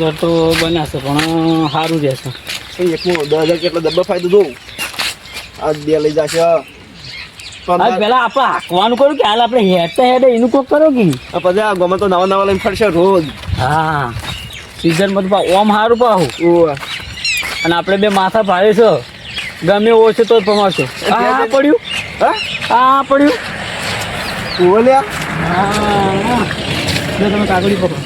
Seizure તો બનાવશે પણ સારું રહેશે. એકમાં દસ હજાર કેટલો ડબ્બો ફાયદો દઉં આ બે લઈ જશે પેલા આપણે હાંકવાનું કર્યું કે હાલ આપણે હેડતા હેડે એનું કોક કરો કે? પછી આ ગમે તો નવા નવા લઈને ફરશે રોજ. હા. સિઝન બધું પા ઓમ સારું પાહું. અને આપણે બે માથા ભારે છે. ગમે ઓછો તો પમાશો આ પડ્યું. હા? આ પડ્યું. ઓલ્યા હા તમે કાગળી પકડો.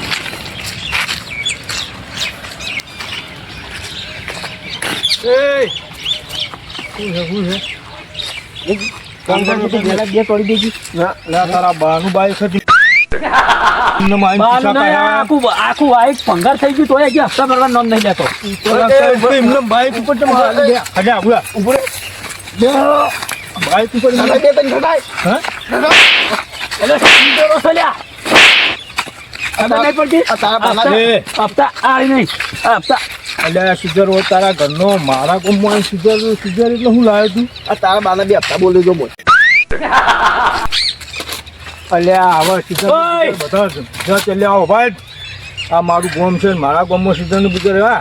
ભંગાર થઈ ગયું તોય હજી હપ્તા ભરવાનું નામ નહીં. ઠંડાઈ ઉપર પડતી? આ તારા હપ્તા- હપ્તા આ નહીં આ હપ્તા સુધર તારા ઘરનો મારા કોમમાં સુધર સુધર એટલે હું લાવ્યો છું આ તારા બાના બે હપ્તા બોલે જો બોલ. અલ્યા હવે સુધર! બધા જ. એટલે આવો ભાઈ. આ મારું ગોમ છે મારા ગોમમાં સુધરનું બીજું હા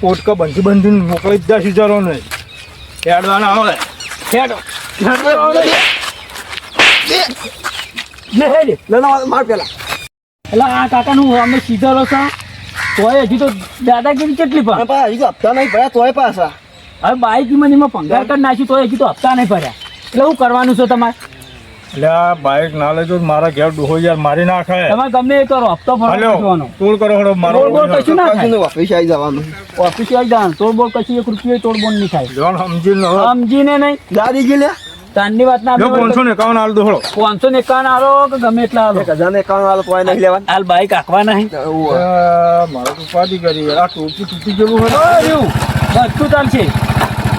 પોટકા બંધી બંધીને મોકલી દીધા દા સુધરો ને હેડવાના આવે હેડો. હેડ. માર પેલા. એટલે આ કાકાનું અમે સીધો રસ્તો તોય હજી તો દાદાગીરી કેટલી પણ. અને હજી તો હપ્તા નહીં ભર્યા તોય પાછા. હવે બાઈક મને એમાં ભંગાર કરી નાખ્યું તોય હજી તો હપ્તા નહીં ભર્યા. એટલે શું કરવાનું છે તમારે? એટલે આ બાઈક ના લેજો મારા ઘેર ડોહો યાર મારી નાખે. તમારે ગમે એ કરો હપ્તો ભરવાનો. તોડ કરો હડો મારો બોલ, બોલ, કશું ના થાય. નહીં ઓફિસ આવી જવાનું. ઓફિસ આવી જવાનું. તોડ બોલ કશું એક રૂપિયો તોડ બોલ નહીં થાય. જોન સમજીને સમજીને નહીં. દાદી ગઈ લે. તારની વાત ના પાંચસો ને એકાવન હાલ દો હળો. પાંચસો ને એકાવન આલો કે ગમે એટલા આલો? હજાર ને એકાવન વાળો તોય નહીં લેવાનું હાલ બાઈક આખવા નહીં. ઓવે. તો ઉપાધિ કરી આ ટોપી તૂટી ગયેલું હોય એવું બધું ચાલશે.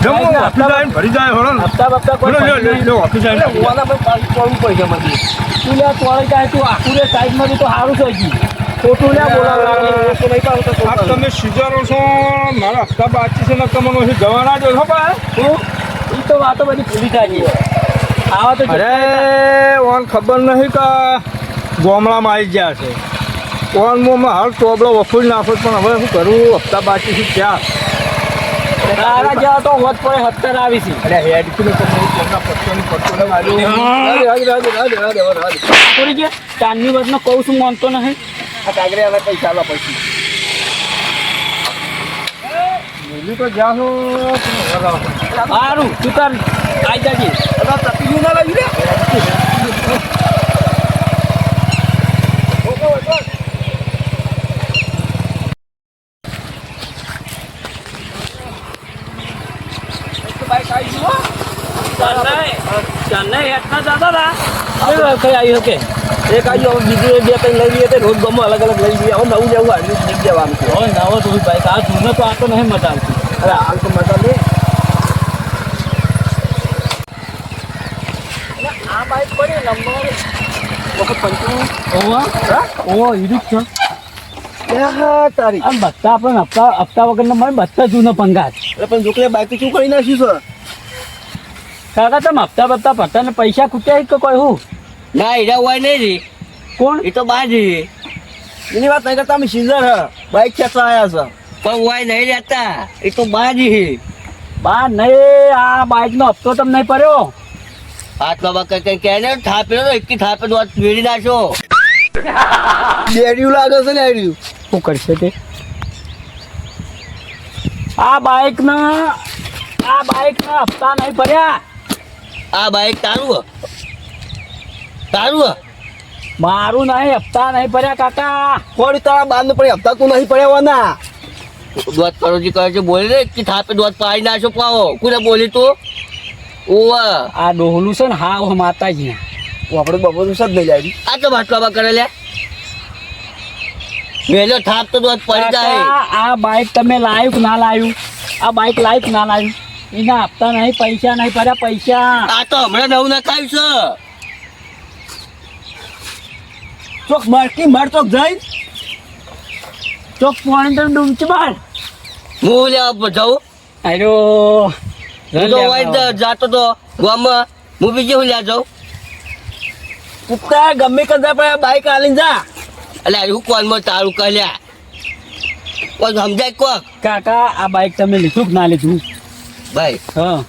જો હું ઓફિસ ભરી જાય હળો હપ્તા બપ્તા કોઈ લો, લો, લો, પૈસા નહીં. લો, ઓફિસ આવીને ભરી જાય. ઓવાના પણ પાછું પડવું પડશે એમાંથી. તું લે તોડી જાય તું આખું રે સાઈડમાં તો સારું છે તમે સુધારો છો મારા હપ્તા બાકી છે ને તમને જવાના જો ઈ તો વાતો બધી ભૂલી છે આવા તો અરે ઓન ખબર નહીં કે ગોમડામાં આવી ગયા છે. ઓન મોમાં હાલ ટોબલો વફૂલ નાખો પણ હવે શું કરું? હપ્તા બાકી છે ત્યાં તારા જેવા તો હોત પડે હત્તર આવી છે અરે હેડ કિલો જે ચાંદની વાતનો કહું છું માનતો નહીં. આ કાગરે હવે પૈસા આલવા પડશે. મિલી તો જ્યાં છો સારું તું તાર આઈ જાજે. હવે ના લાગ્યું કઈ આવી એક આવ્યું બીજું બે ત્રણ લઈ લઈએ રોજ ગમો અલગ અલગ લઈ લઈએ. હવે નવું જવું આવ્યું લઈ જવાનું નવો તો બાઈક આ જૂનો તો આ તો નહીં મજા આવતી. અરે હાલ તો મજા નહીં. આ બાઈક પડી નંબર વખત પંચાણું ઓવા ઓવા ઈડું જ છે. તારી. આમ બધા આપણને હપ્તા હપ્તા વગરનો મળે બધા જૂનો પંગાર. એટલે પણ જોકલે બાઈક શું કરી નાખ્યું છે? કાકા તમે હપ્તા બપ્તા ભરતા પૈસા ખૂટ્યા કે કોઈ હું? ના હીરા હોય નહીં રી. કોણ? એ તો બાજી એની વાત નહીં કરતા અમે સીઝર હ. બાઈક ખેંચવા આવ્યા છે. પણ હોય નહીં રહેતા. એ તો બાજી બા નહીં આ બાઈક નો હપ્તો તમને નહીં પડ્યો હાથ બાબા કઈ કઈ કહે ને થાપેલો ને એકી થાપે તો મેળી નાખો ડેડિયું લાગે છે ને એડ્યું શું કરશે તે? આ બાઈક ના આ બાઈક ના હપ્તા નહીં ભર્યા? આ બાઈક તારું તારું મારું નહીં હપ્તા નહીં ભર્યા કાકા. થોડી તારા બારનું પડી હપ્તા તું નહીં પડ્યા હોવાના દોત કરોજી કરે છે બોલી રે કે થાપે દોત પાડી નાખો પાવો. કોને બોલી તું? ઓવા આ ડોહલું છે ને હા માતાજી આપણે બપોરનું સદ નહીં જાય આ તો ભાટ બાબા કરે લે વેલો થાપ તો દોત પડી જાય. આ બાઈક તમે લાવ્યું કે ના લાવ્યું. આ બાઈક લાવ્યું કે ના લાવ્યું. એના આપતા નહીં પૈસા નહીં પડ્યા પૈસા. આ તો હમણાં નવું નખાયું છે. ચોક મારકી માર ચોક જઈ. તો ડૂમચી હું લેવા જાઉં. અરે હું તો જ જાતો તો ગામમાં. હું બીજે હું લ્યા જાઉં. કુત્તા ગમે કરતા પણ બાઈક આલીને જા. એટલે હું કોલમાં તારું કહ્યા કોઈ સમજાય કોક? કાકા આ બાઈક તમે લીધું કે ના લીધું? ભાઈ. હા.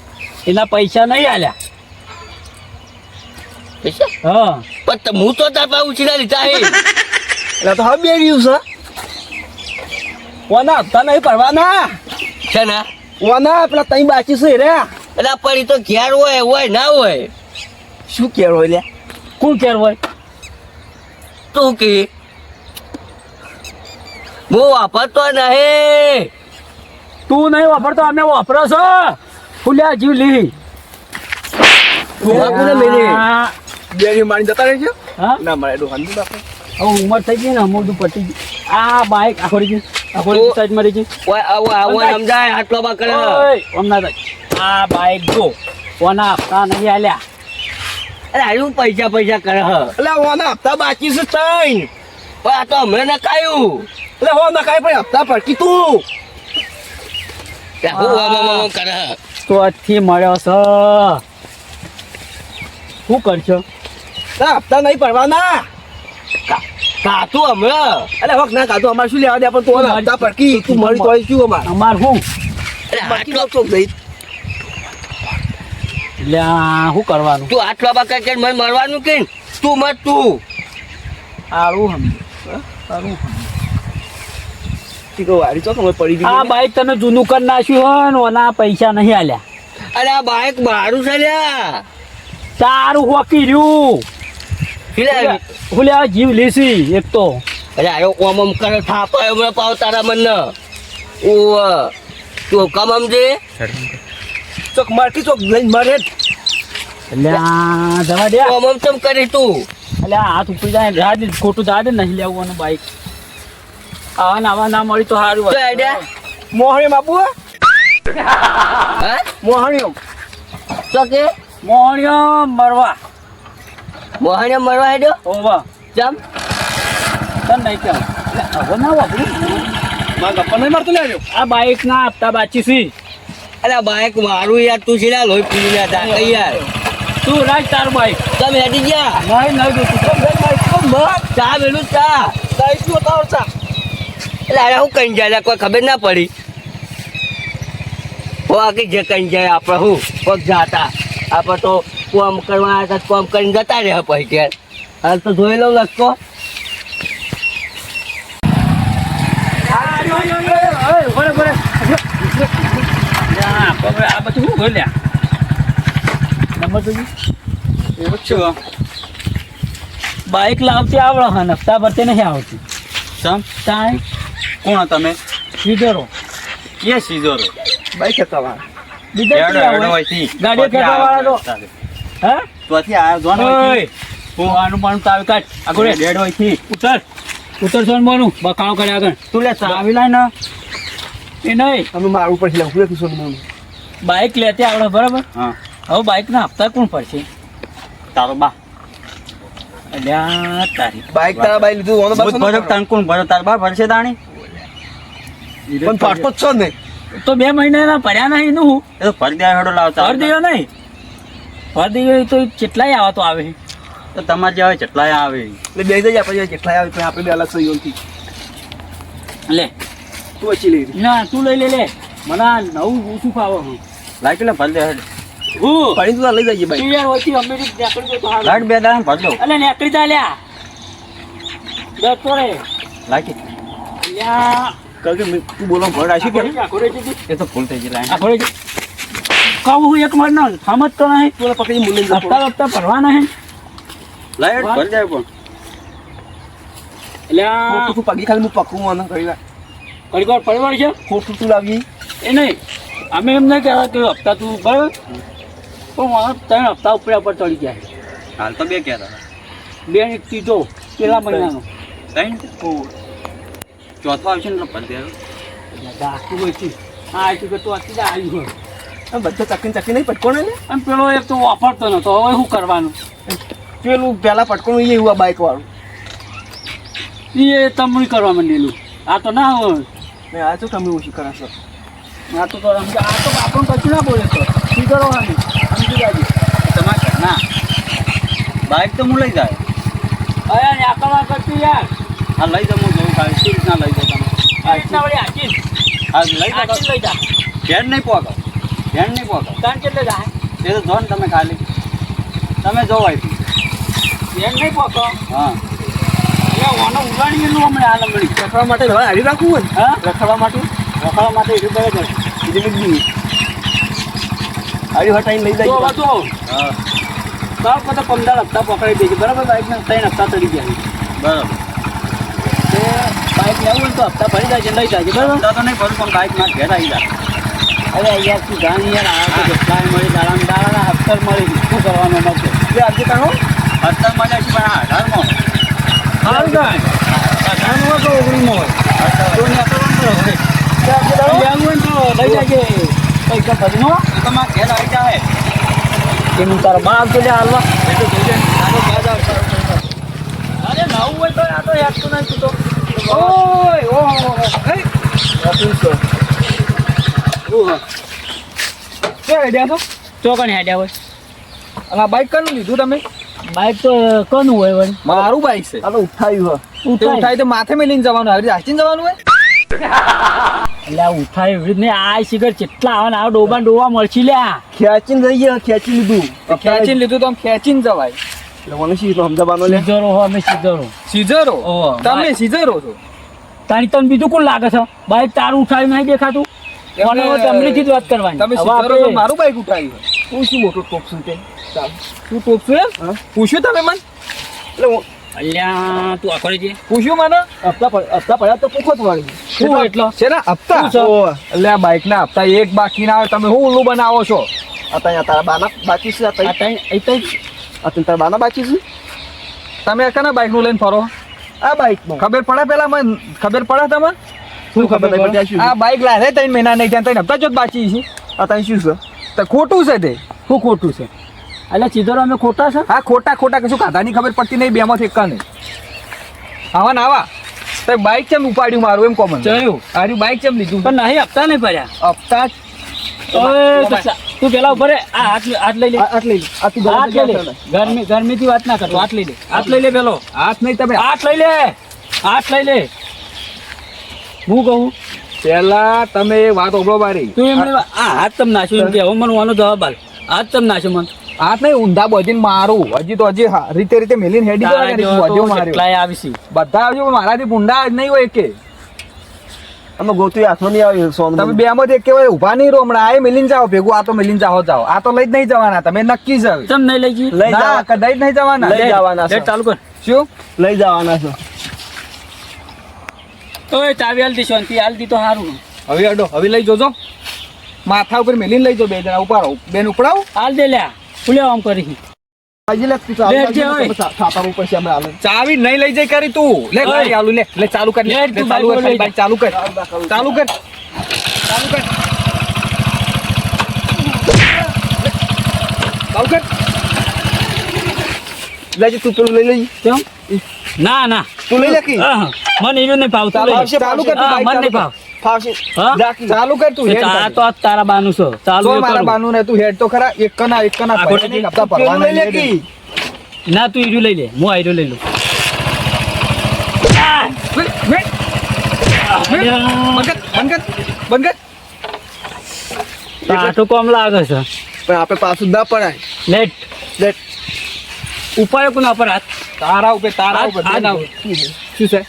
એના પૈસા નહીં આલ્યા. પૈસા? હા. પણ હું તો તાર પાસે ઉછીના લીધા હે. એટલે તો હવે બે રહ્યું છે. ઓના હપ્તા નહીં ભરવાના? છે ને ઓના પેલા તઈ બાકી છે રે. એટલે પડી તો ઘેર હોય હોય ના હોય. શું કેરો લે? કોણ કેર હોય? તું કે. હું વાપરતો નહીં. તું નહીં વાપરતો અમે વાપરો છો. ફૂલ્યા જીવ લી. ડોહા કોને લઈને હા. બે રહ્યું મારી જતા રહેજો. હા? ના મારે ડોહા બાપા હવે ઉંમર થઈ ગઈ ને અમુક પટી ગયું. આ બાઇક આખો રહી ગઈ આખો રહી ગઈ, સાઈડ મરી ગઈ ઓય આવો આવો સમજાય આટલો બા કરે. ઓય, હમણાં તો આ બાઇક જો કોના હપ્તા નહીં આલ્યા. અરે આયું પૈસા પૈસા કરે. હ એટલે ઓના હપ્તા બાકી છે તઈ પણ આ તો હમણાં ને કાયું એટલે હો ના કાંઈ પણ હપ્તા પડકી તું. હું આમ આમ આમ કરે. તો આજથી મળ્યો છે. શું કરશો? ના હપ્તા નહીં ભરવાના. કાતું હમણાં? અરે હોક ના કાતું અમારે શું લેવા દે? પણ તું હપ્તા ભરકી તું મળી તો શું અમાર? અમાર શું આટલો તો એટલે આ શું કરવાનું? તું આટલો બા કરે મને મળવાનું કે તું મત તું. વારી અમે પડી આ બાઈક તને જૂનું કરી નાખ્યું હોય ને ઓના પૈસા નહીં આલ્યા. અરે આ બાઈક મારું છે લ્યા. તારું હોકી રહ્યું. હુલ્યા જીવ લેસી એક તો. અરે આયો ઓમ ઓમ કરે થાપા હમણાં પાવ તારા મન ઓ તું કમ જે ચોક મારતી ચોક લઈને મરે. એટલે જવા દે. ઓમ ઓમ ચમ કરી તું? એટલે હાથ ઉપર જાય રાજ ખોટું જાડે નહીં લેવાનું બાઈક. આવા નાવા ના મળી તો સારું મોહણી બાપુ હા? મોહણીઓ. તો કે? મોણિયો મરવા. મોહને મરવા હેડ્યો ઓવા જમ. તને નહીં એટલે હવે ના વાપરું મારા ગપ્પા નહીં મારતો લેજો આ બાઈક ના આપતા બાચી સી. અરે બાઈક મારું યાર તું છે લોહી પી ના તા કઈ યાર? તું રાજ તાર બાઈક. તમે હેડી ગયા? નહીં નહીં જોતું તું ગઈ બાઈક કેમ બસ ચા મેલું ચા. તાઈ શું હતા ચા એટલે અરે હું કઈ જાય કોઈ ખબર ના પડી. હો આખી જે કઈ જાય આપણે હું પગ જાતા. આપણે તો કોમ કરવા આવ્યા હતા કોમ કરીને જતા રહ્યા પછી. ઘેર હાલ તો જોઈ લઉં લખતો આ બધું શું બોલ્યા નંબર તો એવું છે બાઈક લાવતી આવડે હા હપ્તા ભરતી નહીં આવતી. સમ તાય? કોણ તમે? સીધરો. કે સીઝોરો બાઈક હતા વાળા બીજા ગાડી ખેંચવા વાળા તો. હા? ત્યાંથી આ જોન ઓય. હું આનું પાનું તાવી આગળ. ડેડ હોયથી ઉતર. ઉતર સોન મોનું. બકાવ કરે આગળ. તું લે ચાવી લાય ને. એ નહીં. અમે મારું પર લખું લખું છું બાઈક લેતી આવડે બરાબર? હા. હવે બાઈક ના હપ્તા કોણ પડશે? તારો બા. અલ્યા તારી બાઇક તારા બાઈ લીધું ઓનો તાન કોણ ભરો? તાર બા ભરશે તાણી? પણ જ છો ને. તો બે મહિનાના ભર્યા નહીં નું એ તો ભરી દે હેડો લાવતા. ફરી દેવા નહીં? હોય તો કેટલાય આવા તો આવે? તો તમારે જે આવે કેટલાય આવે. એટલે બે જઈ આપણે જેટલા આવે તો આપણે બે અલગ સહયોગથી. લે. તું ઓછી લઈ ના તું લઈ લે લે. મને આ નવું ઓછું ફાવે હું. લાઈટ એટલે ભરી હેડ હું? પાણી તું લઈ જઈએ ભાઈ. તું યાર ઓછી અમેરિક નીકળી તો. લાઈટ બે દાડા ભરી દો અલે નીકળી જા લ્યા. જતો રે લાઈટ. લ્યા. કે તું બોલો ભર આશી કે. એ તો ફૂલ થઈ ગઈ લાઈન આખો રે કહું હું એક મહિનો સમજ તો નહીં. પેલા પકડી મુલ્લે હપ્તા હપ્તા ભરવા નહીં. લાઈટ ભરી જાય પણ. એટલે આ તું પગી ખાલી હું પકવું આને કરી વાર ઘડીક વાર પરિવાર છે? ખોટું તું લાગી. એ નહીં અમે એમ નહીં કહેતા કે હપ્તા તું બરાબર પણ મારા ત્રણ હપ્તા ઉપર ઉપર ચડી ગયા હાલ તો બે કહેતા બે ને એક ત્રીજો પેલા મહિનાનો. ત્રણ? ચોથો આવશે ને પંદર દાખલું હોય છે. હા આટલું કે તું અત્યારે આવ્યું હોય. બધા ચકીને ચકી નહીં પટકોને ને અને પેલો એક તો વાપરતો નતો. હવે શું કરવાનું? પેલું પહેલાં પટકોનું એ એવું આ બાઈક એ તમણી કરવા માંડેલું. આ તો ના હોય. ને આ તો તમે ઓછી કરાશો આ તો આ તો આપણને કશું ના બોલે તો. શું કરવાનું? સમજી જાજે. તમારે ઘરના. બાઈક તો હું લઈ જાય. અરે આ કરવા કરતી યાર. હા લઈ જાઉં હું કાલે શું રીતના લઈ જાઉં તમે? રીતના વળી હાચી હા લઈ જાઓ. લઈ જા. ઘેર નહીં પોકો ઘેર નહીં પહોંચો તાણ કેટલે જાય? એ તો જો તમે ખાલી. તમે જો આવી ધ્યાન નહીં પહોંચો હા. ઓનો ઉગાડી ગયેલું હમણાં આ હમણાં રખડવા માટે હવે આવી રાખવું હોય હા? રખડવા માટે? રખડવા માટે એ બરાબર બીજી બીજી આવી હટાઈને લઈ જાય. હા. સાવ બધા પંદર હપ્તા પકડી દેજો બરાબર? બાઇકને ત્રણ હપ્તા ચડી ગયા બરાબર. બાઇક લેવું હોય તો હપ્તા ભરી જાય લઈ જાય બરાબર. ધંધા તો નહીં ભરું પણ બાઇકમાં ઘેર આવી જાય. અરે યાર તું જાણ યાર આ તો કેટલા મળી દાડા દાડા હપ્તર મળી. શું કરવાનું મળશે એટલે આજે તારો અત્યારે મજા છે પણ અઢારમાં સારું કાંઈ અઢારમો હોય. તો ને હોય. તો લઈ જાજે. પૈસા ભરીનો તો તમારે ઘેર આવી જાય એનું તારો બાપ તો લે હાલવા. એ તો જોઈ આનો બાદ આવશે અરે નવું હોય તો આ તો હેઠતું નથી તું તો ઓય ઓહો એ ક્યાં હેડ્યા છો? ચોકણ હેડ્યા હોય. આ બાઈક કનું લીધું તમે? બાઇક તો કોનું હોય વળી? મારું બાઈક છે. આ તો ઉઠાવ્યું તે ઉઠાય ઉઠાય તો માથે મેલીને જવાનું આવી હાચીને જવાનું હોય? એટલે ઉઠાય એવી રીત ને આ શિખર કેટલા આવે ને આ ડોબા ડોબા મળશી લ્યા. ખેંચીને રહી ગયા ખેંચી લીધું. ખેંચીને લીધું તો આમ ખેંચીને જવાય. એટલે મને શી સમજાવવાનો લે સીધરો હો અમે સીઝરો તમે. સીઝરો છો? તારી તને બીજું કોણ લાગે છે? બાઇક તારું ઉઠાવી નહીં દેખાતું? જ વાત કરવાની. તમે મારું બાઈક ઉઠાવ્યું હું શું મોટું ટોપ છું તે? ચાલ. તું ટોપશું એમ? પૂછ્યું તમે મને? એટલે અલ્યા તું આખરે છે પૂછ્યું મને? હપ્તા હપ્તા પડ્યા તો પૂછો વાળી. શું એટલો? છે ને હપ્તા એટલે આ બાઈક ના હપ્તા એક બાકી ના આવે તમે શું ઉલ્લું બનાવો છો? અત્યારે તારા બાના બાકી છે અત્યારે તારા બાના બાકી છે? તમે કના બાઈકનું લઈને ફરો? આ બાઈક ખબર પડે પેલા મને? ખબર પડે તમે શું ખબર નહીં આ બાઇક આ લાવે ત્રણ મહિના નહીં ત્યાં ત્રણ હપ્તા જ બાકી છે. અત્યારે શું છે? તો ખોટું છે તે. શું ખોટું છે? એટલે સીધરો અમે ખોટા છે? હા ખોટા ખોટા કશું ખાધાની ખબર પડતી નહીં બેમાંથી એકા નહીં આવા ને આવા. તો બાઇક ચેમ ઉપાડ્યું મારું એમ કોમન ચડ્યું. આર્યું બાઇક ચેમ લીધું? પણ નહીં હપ્તા નહીં ભર્યા. હપ્તા તું પેલા ઉપર. આ હાથ હાથ લઈ લે. આ લઈ લે. આ હાથ લઈ લે. ગરમી ગરમીથી વાત ના કરતો હાથ લઈ લે. હાથ લઈ લે પેલો. હાથ નહીં તમે. હાથ લઈ લે. હાથ લઈ લે. હું કહું? પેલા તમે વાત ઓબળો મારી. તું એમ આ હાથ તમે નાખ્યું એમ કે હવે મને વાનો જવાબ આલ. હાથ તમે નાખ્યો મને. હાથ નહીં ઊંધા બધીને મારું. હજી તો હજી રીતે રીતે મેલીને હેડી બધ્યો માર્યો. આવીશી. બધા આવજો પણ મારાથી ભૂંડા જ નહીં હોય કે. અમે ગોતું હાથમાં નહીં આવ્યું સોનું તમે બે માં એક કેવાય ઊભા નહીં રહો હમણાં આ મિલીન જાઓ ભેગું આ તો મિલીન જાઓ જાઓ. આ તો લઈ જ નહીં જવાના તમે નક્કી જાવ તમે ચમ નહીં લઈ જઈ લઈ ના જવા- કદાચ નહીં જવાના. લઈ જવાના છે. ચાલુ કર. શું? લઈ જવાના છે. ઓય ચાવી હાલ દી શાંતિ હાલ દી તો સારું હવે અડો હવે લઈ જોજો. માથા ઉપર મેલીને લઈ જો બે જણા ઉપાડો બેન ઉપડાવો હાલ દે લ્યા ફૂલે આમ કરી. ચાવી નહીં લઈ જાય કરી તું. લે ભાઈ આલુ લે લે ચાલુ કર. લે ચાલુ કર ચાલુ કર. ચાલુ કર ચાલુ કર. ચાલુ કર. લેજે તું પેલું લઈ લઈ. કેમ? ના ના. તું લઈ લે કી? મને એનું નહીં ભાવતું ચાલુ લઈ ચાલુ કર તું મને નહીં ભાવ. ફાવશે. હા? ચાલુ કર તું હેડ આ તો આ તારા બાનું છે. ચાલુ મારા. બાનું ને તું હેડ તો ખરા. એક કના એક કના. હપ્તા પેલું લઈ લે નહીં. કી? ના તું ઈડ્યું લઈ લે. હું આયરું લઈ લઉં. આ! વેટ, વેટ, બંધ કર, બંધ કર, બંધ કર. આ તો કોમ લાગે છે. પણ આપણે પાછું ના પડાય. લેટ. લેટ. ઉપાડે કોના પર હાથ? તારા ઉપર તારા ઉપર. શું છે?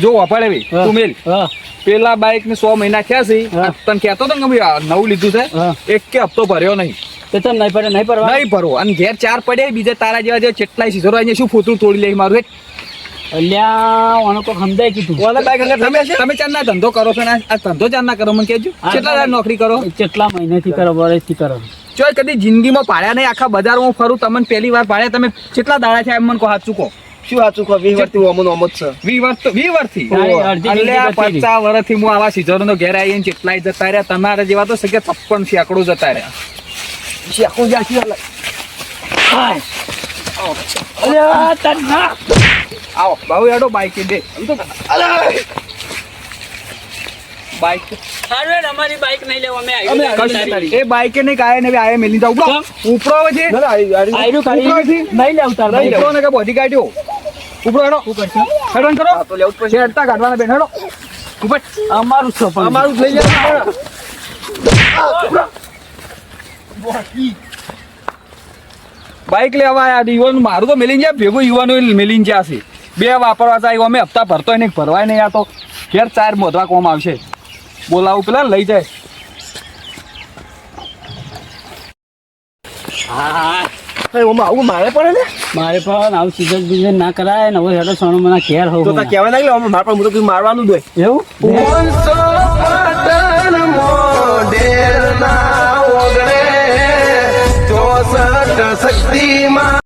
જો વાપરે ભાઈ. તું મેલ. હા. પેલા બાઈક ને સો મહિના થયા છે. તને કહેતો તો ને કે નવું લીધું છે. એક કે હપ્તો ભર્યો નહીં. તે તમ નહીં પડે નહીં ભરવા? નહીં ભરવો. અને ઘેર ચાર પડે બીજે તારા જેવા જેવા કેટલાય સીધો શું ફોતરું તોડી લે મારું. અલ્યા ઓને કોક સમજાય કીધું. ઓલા બાઈક અંગર તમે તમે ચારના ધંધો કરો છો ને? આ આ ધંધો ચારના કરો મને કેજો કેટલા નોકરી કરો? કેટલા મહિનેથી કરો વર્ષથી કરો? ચોય કદી જિંદગીમાં પાડ્યા નહીં આખા બજારમાં ફરું તમને પહેલી વાર પાડ્યા તમે કેટલા દાડા છે એમ મને કહો હાથ ચૂકો. શું સાચું કહો વી વર્ષથી છે. વી વર્ષ વી વર્ષથી? રહી. પચાસ વર્ષથી હું આવા સીઝરોનો ઘેર આવીને કેટલાય જતા રહ્યા તમારા જેવા તો સગે છપ્પન સેંકડો જતા રહ્યા. શેકું જ્યાંથી હાલે. અલ્યા તાર ના આવો બાબુ હેડો બાઈક દે. બાઈક સારું અમારી બાઈક નહીં લેવા અમે અમે આયરું આયરું તારી. એ બાઈકે નહીં કાય ને આયે મેલી જાવ. છે આયરું, ઉપરથી? નહીં ને કે બધી કાઢ્યો ઉપરો હેડો. શું કરશું? હેડો કરો. તો લેવું પડશે. હેડતા કાઢવાના બેન હેડો. ઉપર અમારું છે અમારું લઈ જાય બાઇક લેવા આયા યુવાન મારું તો મેલીન જાય ભેગું યુવાનો મેલીન જ્યાં છે. બે વાપરવા જાય અમે હપ્તા ભરતો નહીં ભરવાય નહીં આ તો. ઘેર ચાર મોધવા કોમ આવશે. બોલાવું પેલા લઈ જાય. આવું મારે પડે ને? મારે પણ આવું સીઝન બીઝન ના કરાય ને હવે હેડો સોનું મને ઘેર હોવું તો તાર ના ગયો મારે પણ હું તો મારવાનું એવું? શક્તિમાં